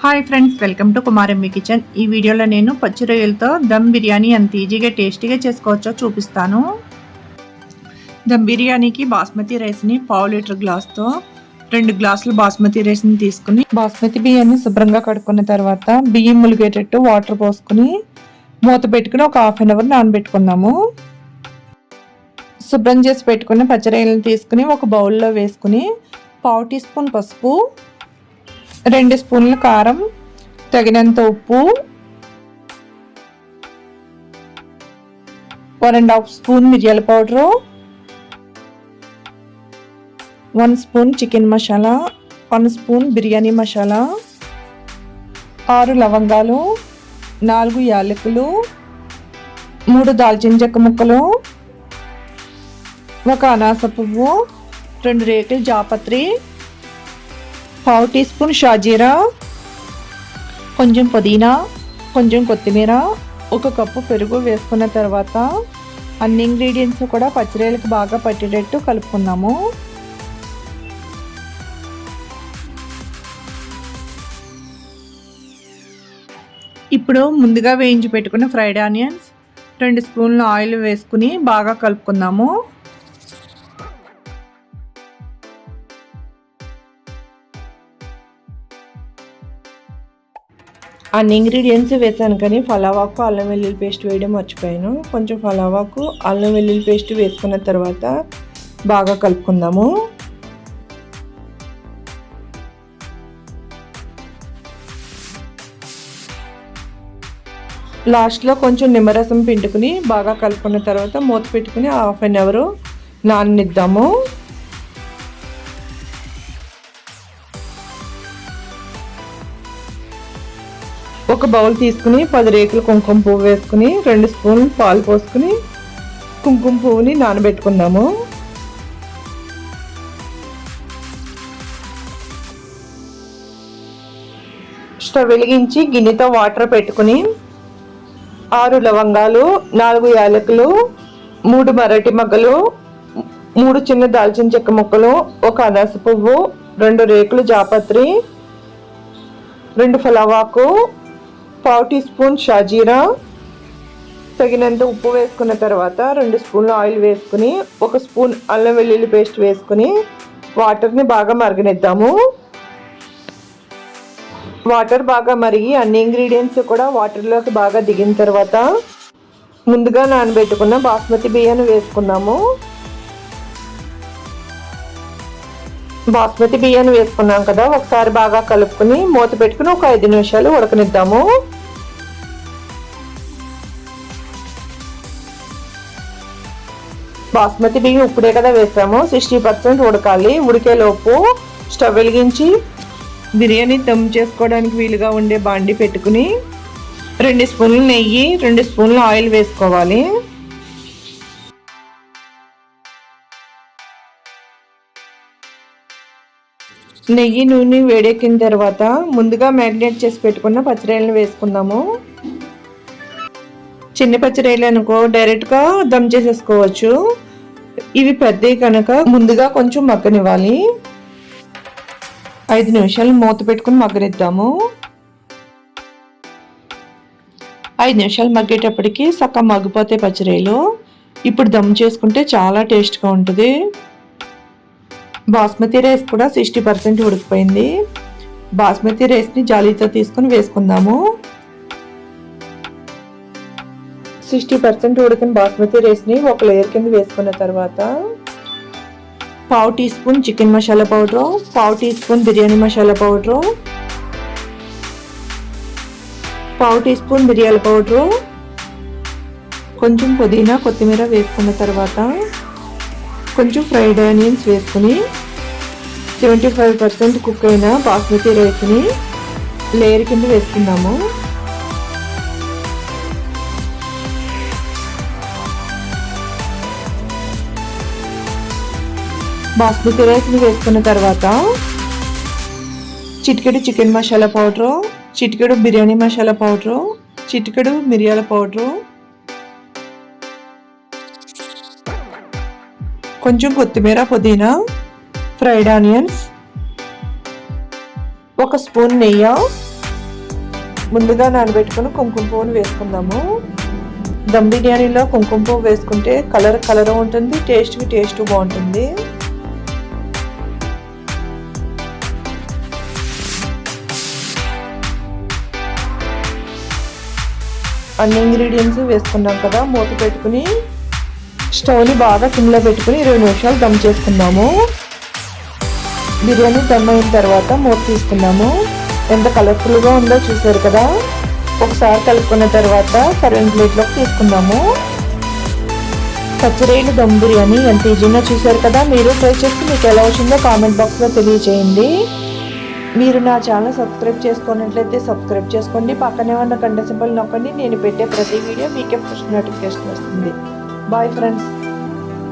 Hi friends welcome to Kumarammi kitchen ఈ వీడియోలో నేను పచ్చి రొయ్యలతో దమ్ బిర్యానీ ఎంత ఈజీగా టేస్టీగా చేసుకోవచ్చో చూపిస్తాను. దమ్ బిర్యానీకి బాస్మతి రైస్ని పావు లీటర్ గ్లాస్తో రెండు గ్లాసులు బాస్మతి రైస్ని తీసుకుని బాస్మతి బియ్యాన్ని శుభ్రంగా కడుక్కున్న తర్వాత బియ్యం ములిగేటట్టు వాటర్ పోసుకుని మూత పెట్టుకుని ఒక హాఫ్ అన్ అవర్ నానబెట్టుకుందాము. శుభ్రం చేసి పెట్టుకున్న పచ్చిరొయ్యలను తీసుకుని ఒక బౌల్లో వేసుకుని పావు టీ స్పూన్ పసుపు రెండు స్పూన్ల కారం తగినంత ఉప్పు వన్ అండ్ హాఫ్ స్పూన్ మిరియాల powder one spoon chicken masala one spoon biryani masala ఆరు లవంగాలు నాలుగు యాలకులు మూడు దాల్చిన చెక్క ముక్కలు ఒక అనాస పువ్వు రెండు రేకులు జాపత్రి పావు టీ స్పూన్ షాజీరా కొంచెం పుదీనా కొంచెం కొత్తిమీర ఒక కప్పు పెరుగు వేసుకున్న తర్వాత అన్ని ఇంగ్రీడియంట్స్ కూడా పచ్చిరేలకు బాగా పట్టేటట్టు కలుపుకుందాము. ఇప్పుడు ముందుగా వేయించి పెట్టుకున్న ఫ్రైడ్ ఆనియన్స్ రెండు స్పూన్ల ఆయిల్ వేసుకుని బాగా కలుపుకుందాము. అన్ని ఇంగ్రీడియంట్స్ వేసాను కానీ ఫలావాకు అల్లం వెల్లుల్లి పేస్ట్ వేయడం మర్చిపోయాను. కొంచెం ఫలావాకు అల్లం వెల్లుల్లి పేస్ట్ వేసుకున్న తర్వాత బాగా కలుపుకుందాము. లాస్ట్లో కొంచెం నిమ్మరసం పిండుకుని బాగా కలుపుకున్న తర్వాత మూత పెట్టుకుని హాఫ్ అన్ అవర్ నాననిద్దాము. ఒక బౌల్ తీసుకుని పది రేకులు కుంకుమ పువ్వు వేసుకుని రెండు స్పూన్లు పాలు పోసుకుని కుంకుమ పువ్వుని నానబెట్టుకుందాము స్టవ్ వెలిగించి గిన్నెతో వాటర్ పెట్టుకుని ఆరు లవంగాలు నాలుగు యాలకులు మూడు మరటి మగ్గలు మూడు చిన్న దాల్చిన చెక్క ముక్కలు ఒక అనాస పువ్వు రెండు రేకులు జాపత్రి రెండు ఫలవాకు పావు టీ స్పూన్ షాజీరా తగినంత ఉప్పు వేసుకున్న తర్వాత రెండు స్పూన్లు ఆయిల్ వేసుకుని ఒక స్పూన్ అల్లం వెల్లుల్లి పేస్ట్ వేసుకుని వాటర్ని బాగా మరగనిద్దాము. వాటర్ బాగా మరిగి అన్ని ఇంగ్రీడియంట్స్ కూడా వాటర్లోకి బాగా దిగిన తర్వాత ముందుగా నానబెట్టుకున్న బాస్మతి బియ్యాన్ని వేసుకున్నాము బాస్మతి బియ్యాన్ని వేసుకున్నాం కదా ఒకసారి బాగా కలుపుకుని మూత పెట్టుకుని ఒక ఐదు నిమిషాలు ఉడకనిద్దాము. బాస్మతి బియ్యం ఇప్పుడే కదా వేసాము. సిక్స్టీ పర్సెంట్ ఉడకాలి. ఉడికేలోపు స్టవ్ వెలిగించి బిర్యానీ దమ్ చేసుకోవడానికి వీలుగా ఉండే బాండి పెట్టుకుని రెండు స్పూన్లు నెయ్యి రెండు స్పూన్లు ఆయిల్ వేసుకోవాలి. నెయ్యి నూనె వేడెక్కిన తర్వాత ముందుగా మ్యారినేట్ చేసి పెట్టుకున్న పచ్చిరాయలను వేసుకుందాము. చిన్న పచ్చిరాయలు అనుకో డైరెక్ట్గా దమ్ చేసేసుకోవచ్చు. ఇవి పెద్దవి కనుక ముందుగా కొంచెం మగ్గనివ్వాలి. ఐదు నిమిషాలు మూత పెట్టుకుని మగ్గనిద్దాము. ఐదు నిమిషాలు మగ్గేటప్పటికి సక్క మగ్గిపోతాయి పచ్చిరాయలు ఇప్పుడు దమ్ చేసుకుంటే చాలా టేస్ట్గా ఉంటుంది. బాస్మతి రైస్ కూడా సిక్స్టీ పర్సెంట్ ఉడికిపోయింది. బాస్మతి రైస్ని జాలీతో తీసుకుని వేసుకుందాము. సిక్స్టీ పర్సెంట్ ఉడికిన బాస్మతి రైస్ని ఒక లేయర్ కింద వేసుకున్న తర్వాత పావు tea spoon chicken masala powder పావు tea spoon biryani masala powder పావు టీ స్పూన్ బిర్యానీ పౌడరు కొంచెం పుదీనా కొత్తిమీర వేసుకున్న తర్వాత కొంచెం ఫ్రైడ్ ఆనియన్స్ వేసుకుని సెవెంటీ ఫైవ్ పర్సెంట్ కుక్ అయిన బాస్మతి రైస్ని లేయర్ కింద వేసుకుందాము. బాస్మతి రైస్ని వేసుకున్న తర్వాత చిటికెడు చికెన్ మసాలా పౌడరు చిటికెడు బిర్యానీ మసాలా పౌడరు చిటికెడు మిరియాల పౌడరు. కొంచెం కొత్తిమీర పుదీనా ఫ్రైడ్ ఆనియన్స్ ఒక స్పూన్ నెయ్యి. ముందుగా నానబెట్టుకుని కుంకుమ పువ్వును వేసుకుందాము. దమ్ బిర్యానీలో కుంకుమ పువ్వు వేసుకుంటే కలర్ కలర్ ఉంటుంది టేస్ట్కి టేస్ట్ బాగుంటుంది. అన్ని ఇంగ్రీడియంట్స్ వేసుకున్నాం కదా మూత పెట్టుకుని స్టవ్ని బాగా సిమ్లో పెట్టుకుని ఇరవై నిమిషాలు దమ్ చేసుకున్నాము. బిర్యానీ దమ్ అయిన తర్వాత మూత తీసుకున్నాము ఎంత కలర్ఫుల్గా ఉందో చూసారు కదా. ఒకసారి కలుపుకున్న తర్వాత సర్వింగ్ ప్లేట్లోకి తీసుకుందాము. పచ్చరేలు దమ్ బిర్యానీ ఎంత ఈజీగా చూసారు కదా. మీరు ట్రై చేసి మీకు ఎలా వచ్చిందో కామెంట్ బాక్స్లో తెలియజేయండి. మీరు నా ఛానల్ సబ్స్క్రైబ్ చేసుకున్నట్లయితే సబ్స్క్రైబ్ చేసుకోండి. పక్కనే ఉన్న గంట సింబల్ నొక్కండి. నేను పెట్టే ప్రతి వీడియో మీకే ఫస్ట్ నోటిఫికేషన్ వస్తుంది. Bye friends